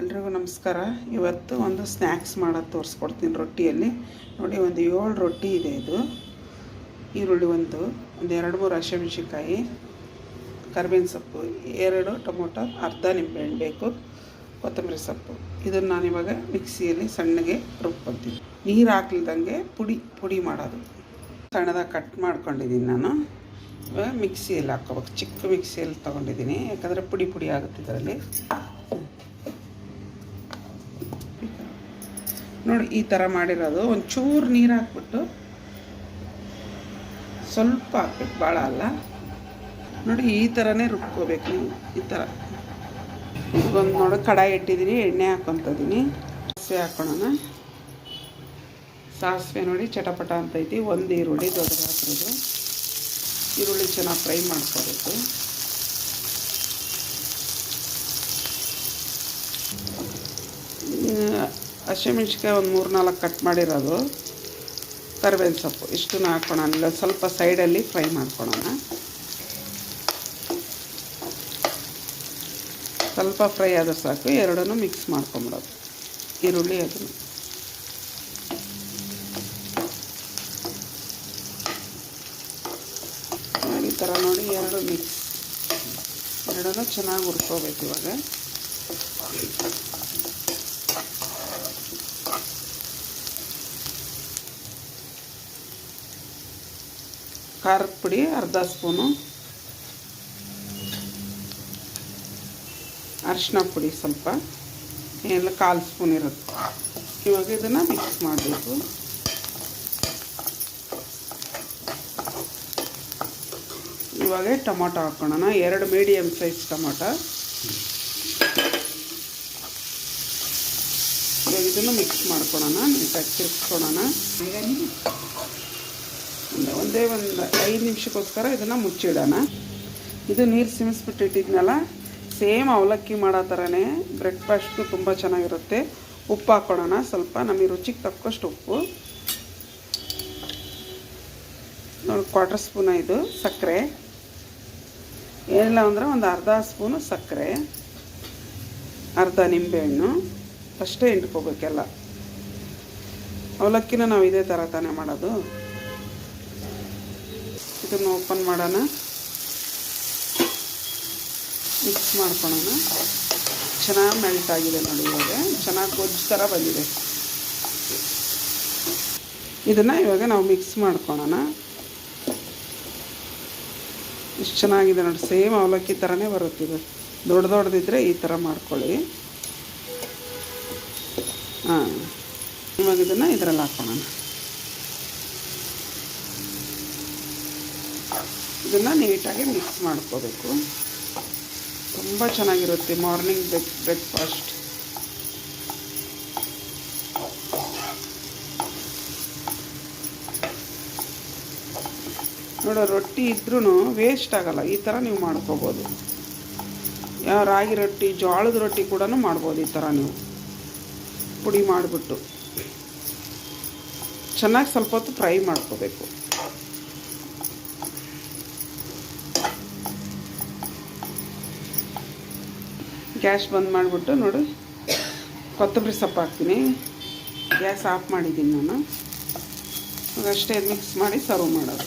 ಎಲ್ರಿಗೂ ನಮಸ್ಕಾರ. ಇವತ್ತು ಒಂದು ಸ್ನ್ಯಾಕ್ಸ್ ಮಾಡೋದು ತೋರಿಸ್ಕೊಡ್ತೀನಿ ರೊಟ್ಟಿಯಲ್ಲಿ. ನೋಡಿ, ಒಂದು ಏಳು ರೊಟ್ಟಿ ಇದೆ ಇದು. ಈರುಳ್ಳಿ ಒಂದು ಒಂದು ಎರಡು ಮೂರು ಹಸಿಮೆಣ್ಸಿನ್ಕಾಯಿ, ಕರ್ಬೇವಿನ ಸೊಪ್ಪು, ಎರಡು ಟೊಮೊಟೊ, ಅರ್ಧ ನಿಂಬೆಹಣ್ಣು ಬೇಕು, ಕೊತ್ತಂಬರಿ ಸೊಪ್ಪು. ಇದನ್ನು ನಾನಿವಾಗ ಮಿಕ್ಸಿಯಲ್ಲಿ ಸಣ್ಣಗೆ ರುಬ್ಕೊತೀನಿ. ನೀರು ಹಾಕ್ಲಿದ್ದಂಗೆ ಪುಡಿ ಪುಡಿ ಮಾಡೋದು. ಸಣ್ಣದಾಗಿ ಕಟ್ ಮಾಡ್ಕೊಂಡಿದ್ದೀನಿ ನಾನು. ಇವಾಗ ಮಿಕ್ಸಿಯಲ್ಲಿ ಹಾಕ್ಕೋಬೇಕು. ಚಿಕ್ಕ ಮಿಕ್ಸಿಯಲ್ಲಿ ತೊಗೊಂಡಿದ್ದೀನಿ. ಯಾಕಂದರೆ ಪುಡಿ ಪುಡಿ ಆಗುತ್ತೆ ಇದರಲ್ಲಿ. ನೋಡಿ ಈ ಥರ ಮಾಡಿರೋದು. ಒಂಚೂರು ನೀರು ಹಾಕ್ಬಿಟ್ಟು ಸ್ವಲ್ಪ ಹಾಕ್ಬೇಕು ಭಾಳ ಅಲ್ಲ. ನೋಡಿ ಈ ಥರನೇ ರುಬ್ಕೋಬೇಕು ನೀವು, ಈ ಥರ ಒಂದು ನೋಡಿ, ಕಡಾಯಿ ಇಟ್ಟಿದ್ದೀನಿ ಎಣ್ಣೆ ಹಾಕ್ಕೊತಿದ್ದೀನಿ ಸಾಸಿವೆ ಹಾಕ್ಕೊಳ್ಳೋಣ ಸಾಸಿವೆ ನೋಡಿ ಚಟಪಟ ಅಂತೈತಿ ಒಂದು ಈರುಳ್ಳಿ ದೊಡ್ಡದು ಹಾಕಿರೋದು ಈರುಳ್ಳಿ ಚೆನ್ನಾಗಿ ಫ್ರೈ ಮಾಡ್ಕೋಬೇಕು. ಹಸಿಮೆಣ್ಸಿಕಾಯಿ ಒಂದು ಮೂರು ನಾಲ್ಕು ಕಟ್ ಮಾಡಿರೋದು. ಕರಿಬೇವಿನ ಸೊಪ್ಪು. ಇಷ್ಟನ್ನು ಹಾಕ್ಕೊಳೋಣ ಇಲ್ಲ ಸ್ವಲ್ಪ ಸೈಡಲ್ಲಿ ಫ್ರೈ ಮಾಡ್ಕೊಳೋಣ. ಸ್ವಲ್ಪ ಫ್ರೈ ಆದರೆ ಸಾಕು. ಎರಡನ್ನೂ ಮಿಕ್ಸ್ ಮಾಡ್ಕೊಂಬಿಡೋದು. ಈರುಳ್ಳಿ ಅದನ್ನು. ಈ ಥರ ನೋಡಿ ಎರಡು ಮಿಕ್ಸ್. ಎರಡನ್ನೂ ಚೆನ್ನಾಗಿ ಹುರ್ಕೋಬೇಕು ಇವಾಗ. ಖಾರದ ಪುಡಿ, ಅರ್ಧ ಸ್ಪೂನು. ಅರಿಶಿನ ಪುಡಿ ಸ್ವಲ್ಪ. ಎಲ್ಲ ಕಾಲು ಸ್ಪೂನ್ ಇರುತ್ತೆ. ಇವಾಗ ಇದನ್ನು ಮಿಕ್ಸ್ ಮಾಡಬೇಕು. ಇವಾಗ ಟೊಮೊಟೊ ಹಾಕ್ಕೊಳ್ಳೋಣ ಎರಡು ಮೀಡಿಯಮ್ ಸೈಜ್ ಟೊಮೊಟೊ. ಇವಾಗ ಇದನ್ನು ಮಿಕ್ಸ್ ಮಾಡ್ಕೊಳ್ಳೋಣ ನೀಟಾಗಿ ತಿರ್ಸ್ಕೊಳ್ಳೋಣ ಒಂದೇ ಒಂದು ಐದು ನಿಮಿಷಕ್ಕೋಸ್ಕರ ಇದನ್ನು ಮುಚ್ಚಿಡೋಣ. ಇದು ನೀರು ಸಿಮಿಸ್ಬಿಟ್ಟಿಟ್ಟಿದ್ನಲ್ಲ ಸೇಮ್ ಅವಲಕ್ಕಿ ಮಾಡೋ ಥರನೇ ಬ್ರೇಕ್ಫಾಸ್ಟ್ಗೂ ತುಂಬ ಚೆನ್ನಾಗಿರುತ್ತೆ. ಉಪ್ಪು ಹಾಕ್ಕೊಳ್ಳೋಣ ಸ್ವಲ್ಪ ನಮಗೆ ರುಚಿಗೆ ತಕ್ಕಷ್ಟು ಉಪ್ಪು. ನೋಡಿ ಕ್ವಾರ್ಟರ್ ಸ್ಪೂನ ಇದು ಸಕ್ಕರೆ. ಏನಿಲ್ಲ ಅಂದರೆ ಒಂದು ಅರ್ಧ ಸ್ಪೂನು ಸಕ್ಕರೆ. ಅರ್ಧ ನಿಂಬೆಹಣ್ಣು. ಅಷ್ಟೇ ಹಿಂಡ್ಕೋಬೇಕೆಲ್ಲ. ಅವಲಕ್ಕಿನ ನಾವು ಇದೇ ಥರ ತಾನೇ ಮಾಡೋದು. ಇದನ್ನು ಓಪನ್ ಮಾಡೋಣ. ಮಿಕ್ಸ್ ಮಾಡ್ಕೊಳ್ಳೋಣ ಚೆನ್ನಾಗಿ ಮೆಲ್ಟ್ ಆಗಿದೆ ನೋಡಿ ಇವಾಗ. ಚೆನ್ನಾಗಿ ಗೊಜ್ಜು ಥರ ಬಂದಿದೆ. ಇದನ್ನು ಇವಾಗ ನಾವು ಮಿಕ್ಸ್ ಮಾಡ್ಕೊಳ್ಳೋಣ ಇಷ್ಟು ಚೆನ್ನಾಗಿದೆ ನೋಡಿ. ಸೇಮ್ ಅವಲಕ್ಕಿ ಥರನೇ ಬರುತ್ತಿದೆ ದೊಡ್ಡ ದೊಡ್ಡದಿದ್ದರೆ ಈ ಥರ ಮಾಡ್ಕೊಳ್ಳಿ. ಹಾಂ. ಇವಾಗ ಇದನ್ನು ಇದರಲ್ಲಿ ಹಾಕ್ಕೊಳ್ಳೋಣ ಇದನ್ನು ನೀಟಾಗಿ ಮಿಕ್ಸ್ ಮಾಡ್ಕೋಬೇಕು. ತುಂಬ ಚೆನ್ನಾಗಿರುತ್ತೆ ಮಾರ್ನಿಂಗ್ ಬ್ರೇಕ್ ಬ್ರೇಕ್ಫಾಸ್ಟ್ ನೋಡೋ, ರೊಟ್ಟಿ ಇದ್ರೂ ವೇಸ್ಟ್ ಆಗಲ್ಲ. ಈ ಥರ ನೀವು ಮಾಡ್ಕೋಬೋದು. ಯಾವ ರಾಗಿ ರೊಟ್ಟಿ, ಜೋಳದ ರೊಟ್ಟಿ ಕೂಡ ಮಾಡ್ಬೋದು ಈ ಥರ ನೀವು. ಪುಡಿ ಮಾಡಿಬಿಟ್ಟು. ಚೆನ್ನಾಗಿ ಸ್ವಲ್ಪ ಹೊತ್ತು ಫ್ರೈ ಮಾಡ್ಕೋಬೇಕು. ಗ್ಯಾಸ್ ಬಂದ್ ಮಾಡಿಬಿಟ್ಟು ನೋಡಿ, ಕೊತ್ತಂಬರಿ ಸೊಪ್ಪು ಹಾಕ್ತೀನಿ. ಗ್ಯಾಸ್ ಆಫ್ ಮಾಡಿದ್ದೀನಿ ನಾನು. ಅಷ್ಟೇ ಮಿಕ್ಸ್ ಮಾಡಿ ಸರ್ವ್ ಮಾಡೋದು.